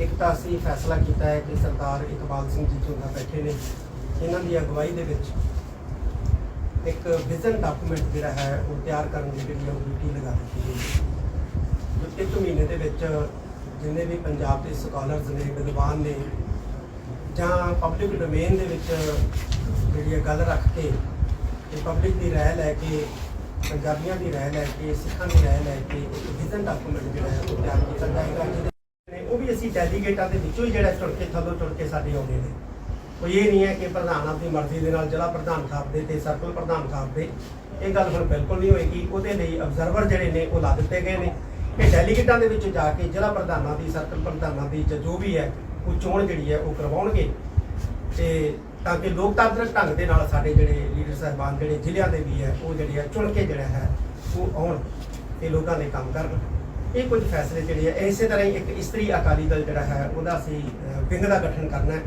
ਇੱਕ ਤਾਂ ਅਸੀਂ ਫੈਸਲਾ ਕੀਤਾ ਹੈ ਕਿ ਸਰਦਾਰ ਇਕਬਾਲ ਸਿੰਘ ਜੀ ਝੁੰਦਾ ਬੈਠੇ ਨੇ। ਇਹਨਾਂ ਦੀ ਅਗਵਾਈ ਦੇ ਵਿੱਚ ਇੱਕ ਵਿਜ਼ਨ ਡਾਕੂਮੈਂਟ ਜਿਹੜਾ ਹੈ ਉਹ ਤਿਆਰ ਕਰਨ ਦੀ ਜਿਹੜੀ ਉਹ ਡਿਊਟੀ ਲਗਾ ਦਿੱਤੀ ਗਈ ਜੋ ਇੱਕ ਮਹੀਨੇ ਦੇ ਵਿੱਚ ਜਿੰਨੇ ਵੀ ਪੰਜਾਬ ਦੇ ਸਕਾਲਰਸ ਨੇ, ਵਿਦਵਾਨ ਨੇ ਜਾਂ ਪਬਲਿਕ ਡੋਮੇਨ ਦੇ ਵਿੱਚ ਜਿਹੜੀ ਇਹ ਗੱਲ ਰੱਖ ਕੇ ਤੇ ਪਬਲਿਕ ਦੀ ਰਾਏ ਲੈ ਕੇ, ਪੰਜਾਬੀਆਂ ਦੀ ਰਾਏ ਲੈ ਕੇ, ਸਿੱਖਾਂ ਦੀ ਰਾਏ ਲੈ ਕੇ ਇੱਕ ਵਿਜ਼ਨ ਡਾਕੂਮੈਂਟ ਜਿਹੜਾ ਹੈ ਉਹ ਤਿਆਰ ਕੀਤਾ ਜਾਏਗਾ। ਜਿਹਦੇ ਉਹ ਵੀ ਅਸੀਂ ਡੈਲੀਗੇਟਾਂ ਦੇ ਵਿੱਚੋਂ ਹੀ ਜਿਹੜਾ ਚੁਣ ਕੇ ਥੱਲੋਂ ਚੁਣ ਕੇ ਸਾਡੇ ਆਉਂਦੇ ਨੇ। ਕੋਈ ਇਹ ਨਹੀਂ ਹੈ ਕਿ ਪ੍ਰਧਾਨ ਆਪਣੀ ਮਰਜ਼ੀ ਦੇ ਨਾਲ ਜ਼ਿਲ੍ਹਾ ਪ੍ਰਧਾਨ ਸਾਹਿਬ ਦੇ ਤੇ ਸਰਕਲ ਪ੍ਰਧਾਨ ਸਾਹਿਬ ਦੇ ਇਹ ਗੱਲ ਹੁਣ ਬਿਲਕੁਲ ਨਹੀਂ ਹੋਏਗੀ। ਉਹਦੇ ਲਈ ਅਬਜ਼ਰਵਰ ਜਿਹੜੇ ਨੇ ਉਹ ਲਾ ਦਿੱਤੇ ਗਏ ਨੇ। ਕਿ ਡੈਲੀਗੇਟਾਂ ਦੇ ਵਿੱਚ ਜਾ ਕੇ ਜ਼ਿਲ੍ਹਾ ਪ੍ਰਧਾਨਾਂ ਦੀ, ਸਰਕਲ ਪ੍ਰਧਾਨਾਂ ਦੀ ਜਾਂ ਜੋ ਵੀ ਹੈ, ਉਹ ਚੋਣ ਜਿਹੜੀ ਹੈ, ਉਹ ਕਰਵਾਉਣਗੇ। ਤੇ ਤਾਂ ਕਿ ਲੋਕਤਾਂਤਰਿਕ ਢੰਗ ਦੇ ਨਾਲ ਸਾਡੇ ਜਿਹੜੇ ਲੀਡਰ ਸਾਹਿਬਾਨ ਜਿਹੜੇ ਜ਼ਿਲ੍ਹਿਆਂ ਦੇ ਵੀ ਹੈ, ਉਹ ਜਿਹੜੀ ਹੈ, ਚੁਣ ਕੇ ਜਿਹੜਾ ਹੈ, ਉਹ ਆਉਣ ਤੇ ਲੋਕਾਂ ਦੇ ਕੰਮ ਕਰਨ। ਇਹ ਕੁਝ ਫੈਸਲੇ ਜਿਹੜੇ ਹੈ ਇਸੇ ਤਰ੍ਹਾਂ ਹੀ ਇੱਕ ਇਸਤਰੀ ਅਕਾਲੀ ਦਲ ਜਿਹੜਾ ਹੈ, ਉਹਦਾ ਅਸੀਂ ਵਿੰਗ ਦਾ ਗਠਨ ਕਰਨਾ ਹੈ।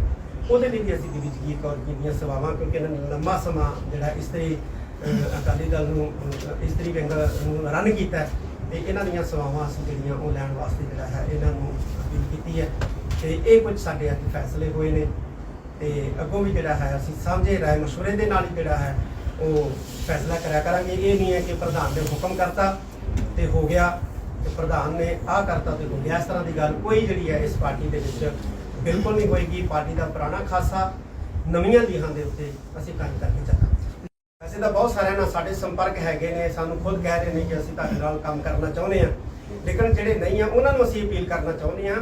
ਉਹਦੇ ਲਈ ਵੀ ਅਸੀਂ ਬੀਬੀ ਜਗੀਰ ਕੌਰ ਜੀ ਦੀਆਂ ਸੇਵਾਵਾਂ, ਕਿਉਂਕਿ ਇਹਨਾਂ ਨੇ ਲੰਮਾ ਸਮਾਂ ਜਿਹੜਾ ਇਸਤਰੀ ਅਕਾਲੀ ਦਲ ਨੂੰ ਇਸਤਰੀ ਵਿੰਗ ਨੂੰ ਰਨ ਕੀਤਾ ਹੈ ਤੇ ਇਹਨਾਂ ਦੀਆਂ ਸੇਵਾਵਾਂ ਅਸੀਂ ਜਿਹੜੀਆਂ, ਉਹ ਲੈਣ ਵਾਸਤੇ ਜਿਹੜਾ ਹੈ, ਇਹਨਾਂ ਨੂੰ ਅਪੀਲ ਕੀਤੀ ਹੈ। ਤੇ ਇਹ ਕੁਝ ਸਾਡੇ ਅੱਜ ਫੈਸਲੇ ਹੋਏ ਨੇ ਤੇ ਅੱਗੋਂ ਵੀ ਜਿਹੜਾ ਹੈ, ਅਸੀਂ ਸਾਂਝੇ ਰਾਏ ਮਸ਼ਵਰੇ ਦੇ ਨਾਲ ਹੀ ਜਿਹੜਾ ਹੈ, ਉਹ ਫੈਸਲਾ ਕਰਿਆ ਕਰਾਂਗੇ। ਇਹ ਨਹੀਂ ਹੈ ਕਿ ਪ੍ਰਧਾਨ ਨੇ ਹੁਕਮ ਕਰਤਾ ਤੇ ਹੋ ਗਿਆ। ਤੇ ਪ੍ਰਧਾਨ ਨੇ ਆਹ ਕਰਤਾ ਤੇ ਹੋ ਗਿਆ ਇਸ ਤਰ੍ਹਾਂ ਦੀ ਗੱਲ ਕੋਈ ਜਿਹੜੀ ਹੈ ਇਸ ਪਾਰਟੀ ਦੇ ਵਿੱਚ ਬਿਲਕੁਲ ਨਹੀਂ ਹੋਏਗੀ। ਪਾਰਟੀ ਦਾ ਪੁਰਾਣਾ ਖਾਸਾ ਨਵੀਆਂ ਲੀਹਾਂ ਦੇ ਉੱਤੇ ਅਸੀਂ ਕੰਮ ਕਰਕੇ ਚੱਲਾਂਗੇ ਵੈਸੇ ਤਾਂ ਬਹੁਤ ਸਾਰਿਆਂ ਨਾਲ ਸਾਡੇ ਸੰਪਰਕ ਹੈਗੇ ਨੇ ਸਾਨੂੰ ਖੁਦ ਕਹਿ ਰਹੇ ਨੇ ਕਿ ਅਸੀਂ ਤੁਹਾਡੇ ਨਾਲ ਕੰਮ ਕਰਨਾ ਚਾਹੁੰਦੇ ਹਾਂ। ਲੇਕਿਨ ਜਿਹੜੇ ਨਹੀਂ ਆ ਉਹਨਾਂ ਨੂੰ ਅਸੀਂ ਅਪੀਲ ਕਰਨਾ ਚਾਹੁੰਦੇ ਹਾਂ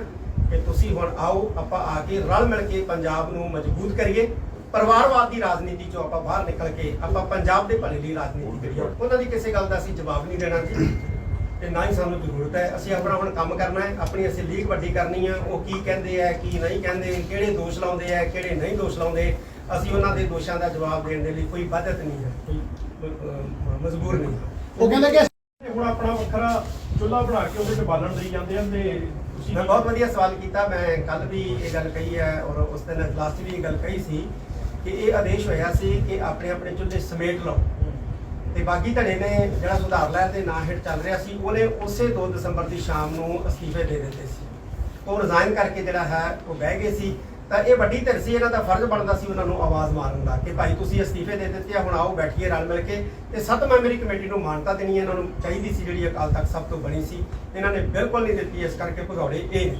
ਕਿ ਤੁਸੀਂ ਹੁਣ ਆਓ ਆਪਾਂ ਆ ਕੇ ਰਲ ਮਿਲ ਕੇ ਪੰਜਾਬ ਨੂੰ ਮਜ਼ਬੂਤ ਕਰੀਏ। ਪਰਿਵਾਰਵਾਦ ਦੀ ਰਾਜਨੀਤੀ ਚੋਂ ਆਪਾਂ ਬਾਹਰ ਨਿਕਲ ਕੇ ਆਪਾਂ ਪੰਜਾਬ ਦੇ ਭਲੇ ਲਈ ਰਾਜਨੀਤੀ ਕਰੀਏ। ਉਹਨਾਂ ਦੀ ਕਿਸੇ ਗੱਲ ਦਾ ਅਸੀਂ ਜਵਾਬ ਨਹੀਂ ਦੇਣਾ ਜੀ। ਤੇ ਨਾ ਹੀ ਸਾਨੂੰ ਜ਼ਰੂਰਤ ਹੈ ਅਸੀਂ ਆਪਣਾ ਹੁਣ ਕੰਮ ਕਰਨਾ ਹੈ ਆਪਣੀ ਅਸੀਂ ਲੀਗ ਵੱਡੀ ਕਰਨੀ ਆ ਉਹ ਕੀ ਕਹਿੰਦੇ ਆ ਕੀ ਨਹੀਂ ਕਹਿੰਦੇ ਕਿਹੜੇ ਦੋਸ਼ ਲਾਉਂਦੇ ਆ ਕਿਹੜੇ ਨਹੀਂ ਦੋਸ਼ ਲਾਉਂਦੇ ਅਸੀਂ ਉਹਨਾਂ ਦੇ ਦੋਸ਼ਾਂ ਦਾ ਜਵਾਬ ਦੇਣ ਦੇ ਲਈ ਕੋਈ ਬਦਤ ਨਹੀਂ ਹੈ ਕੋਈ ਮਜਬੂਰ ਨਹੀਂ ਹਾਂ। ਉਹ ਕਹਿੰਦੇ ਕਿ ਹੁਣ ਆਪਣਾ ਵੱਖਰਾ ਚੁੱਲ੍ਹਾ ਬਣਾ ਕੇ ਉਹਦੇ 'ਚ ਬਾਲਣ ਦੇਈ ਜਾਂਦੇ ਹਨ ਤੇ ਤੁਸੀਂ ਮੈਂ ਬਹੁਤ ਵਧੀਆ ਸਵਾਲ ਕੀਤਾ ਮੈਂ ਕੱਲ ਵੀ ਇਹ ਗੱਲ ਕਹੀ ਹੈ ਔਰ ਉਸ ਦਿਨ ਲਾਸਟ ਵੀ ਇਹ ਗੱਲ ਕਹੀ ਸੀ ਕਿ ਇਹ ਆਦੇਸ਼ ਹੋਇਆ ਸੀ ਕਿ ਆਪਣੇ ਆਪਣੇ ਚੁੱਲ੍ਹੇ ਸਮੇਟ ਲਓ ਤੇ ਬਾਗੀ ਧੜੇ ਨੇ ਜਿਹੜਾ ਸੁਧਾਰ ਲਹਿਰ ਦੇ ਨਾਂ ਹੇਠ ਚੱਲ ਰਿਹਾ ਸੀ, ਉਹਨੇ ਉਸੇ 2 ਦਸੰਬਰ ਦੀ ਸ਼ਾਮ ਨੂੰ ਅਸਤੀਫੇ ਦੇ ਦਿੱਤੇ ਸੀ। ਉਹ ਰਿਜ਼ਾਈਨ ਕਰਕੇ ਜਿਹੜਾ ਹੈ, ਉਹ ਬਹਿ ਗਏ ਸੀ। ਤਾਂ ਇਹ ਵੱਡੀ ਧਿਰ ਸੀ, ਇਹਨਾਂ ਦਾ ਫਰਜ਼ ਬਣਦਾ ਸੀ ਉਹਨਾਂ ਨੂੰ ਆਵਾਜ਼ ਮਾਰਨ ਦਾ ਕਿ ਭਾਈ ਤੁਸੀਂ ਅਸਤੀਫੇ ਦੇ ਦਿੱਤੇ ਆ, ਹੁਣ ਆਓ ਬੈਠੀਏ ਰਲ ਮਿਲ ਕੇ। ਤੇ ਸੱਤ ਮੈਂਬਰੀ ਕਮੇਟੀ ਨੂੰ ਮਾਨਤਾ ਦੇਣੀ ਹੈ, ਇਹਨਾਂ ਨੂੰ ਚਾਹੀਦੀ ਸੀ ਜਿਹੜੀ ਅਕਾਲ ਤਖਤ ਸਭ ਤੋਂ ਬਣੀ ਸੀ। ਇਹਨਾਂ ਨੇ ਬਿਲਕੁਲ ਨਹੀਂ ਦਿੱਤੀ, ਇਸ ਕਰਕੇ ਭਗੌੜੇ ਇਹ ਨੇ।